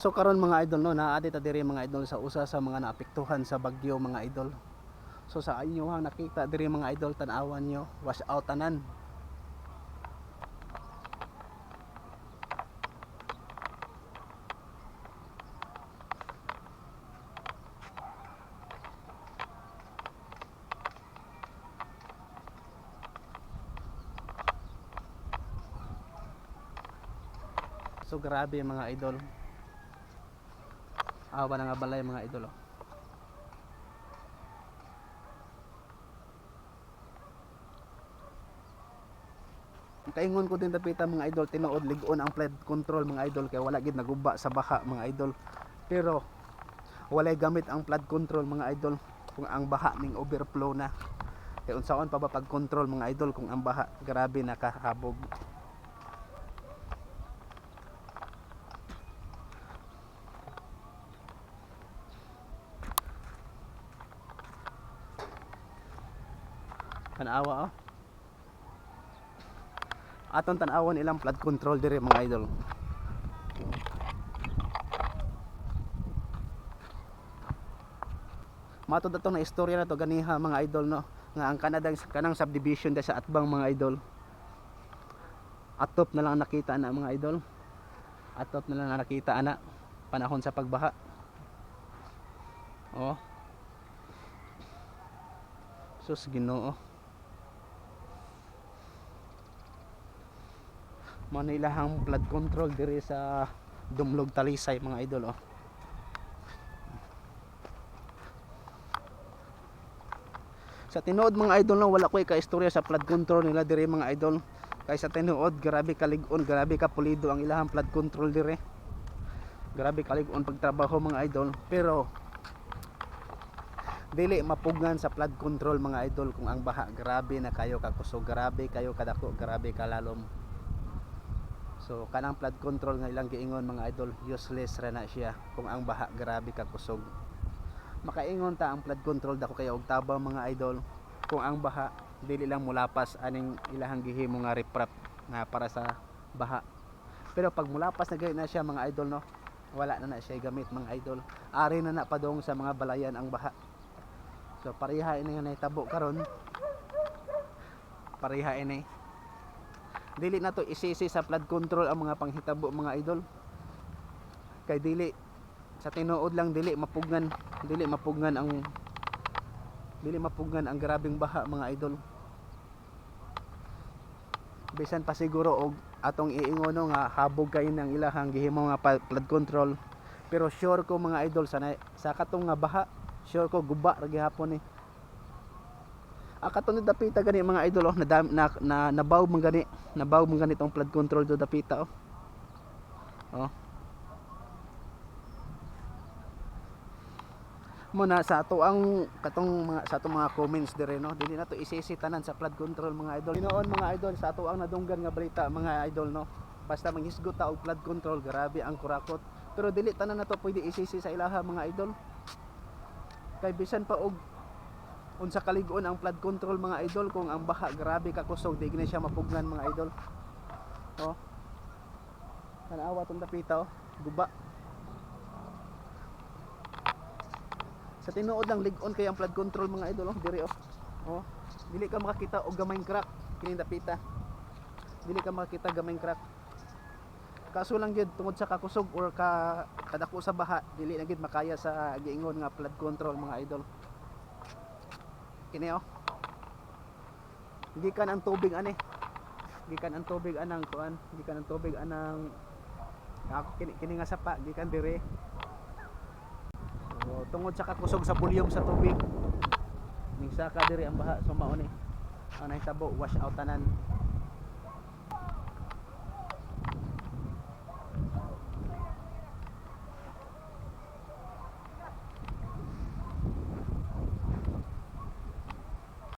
So karon mga idol no, naadi ta diri mga idol sa usa sa mga naapektuhan sa bagyo mga idol. So sa inyo hang nakita diri mga idol tan-awan nyo, wash out tanan. So grabe mga idol. Awa na nga balay mga idol. oh. Kaingon ko din dapita mga idol tinuod ligon ang flood control mga idol kay wala gid naguba sa baha mga idol. Pero walay gamit ang flood control mga idol kung ang baha ning overflow na. Kay unsaon pa ba pag control mga idol kung ang baha grabe nakahabog. Tanawa oh. Aton tanawon ilang flood control dire mga idol. Matod atong na istorya na to ganiha mga idol no nga ang kanadang kanang subdivision da sa atbang mga idol. Atop na lang nakita na mga idol. Atop na lang nakita ana panahon sa pagbaha. Oh. Sus Ginoo. Manilahang blood control diri sa Dumlog Talisay mga idol oh. Sa tinuod mga idol no, wala ko ka istorya sa flood control nila diri mga idol. Kay sa tinuod grabe kaligon, grabe ka pulido ang ilahang flood control diri. Grabe kaligon pagtrabaho mga idol. Pero dili mapugan sa flood control mga idol kung ang baha grabe na kayo kakusog grabe kayo kadako grabe kalalom So kanang flood control nga ilang giingon mga idol useless ra na siya kung ang baha grabe ka kusog. Makaingon ta ang flood control dako kaya og tabang mga idol kung ang baha dili lang mulapas aning ilahang gihimo nga riprap nga para sa baha. Pero pag mulapas na gayud na siya mga idol no, wala na na siya gamit mga idol. Ari na na padong sa mga balayan ang baha. So pareha ini nga nahitabo karon. Pareha ini dili na to isisi sa flood control ang mga panghitabo mga idol. Kay dili sa tinuod lang dili mapugnan dili mapugnan ang dili mapugnan ang grabing baha mga idol. Bisan pa siguro og atong iingono nga habog kay ng ilahang gihimo nga flood control. Pero sure ko mga idol sa sa katong nga baha sure ko guba ra gihapon ni Ah, katong dapita gani mga idol oh, na, na, na nabaw man gani, nabaw man gani tong flood control do dapita oh. Oh. Mo na sa ato ang katong mga sa atong mga comments dire no, dili na to isisi tanan sa flood control mga idol. Dinoon mga idol sa ato ang nadunggan nga balita mga idol no. Basta manghisgot ta og flood control, grabe ang kurakot. Pero dili tanan na to pwede isisi sa ilaha mga idol. Kay bisan pa og unsa kaligon ang flood control mga idol kung ang baha grabe ka kusog di gina siya mapugnan mga idol. Oh. Tanawa tong dapita oh. Guba. Sa tinuod lang ligon kay ang flood control mga idol oh. Diri oh. Oh. Dili ka makakita og gamayng crack kini dapita dili ka makakita gamayng crack. Kaso lang gyud tungod sa kakusog or ka kadako sa baha dili na gyud makaya sa giingon nga flood control mga idol kini oh. Gikan ang tubig ani. Gikan ang tubig anang kuan. Gikan ang tubig anang ako kini kini nga sapa gikan dire. So, tungod sa kakusog sa volume sa tubig ning saka dire ang baha so mao ni. Ang nahitabo wash out tanan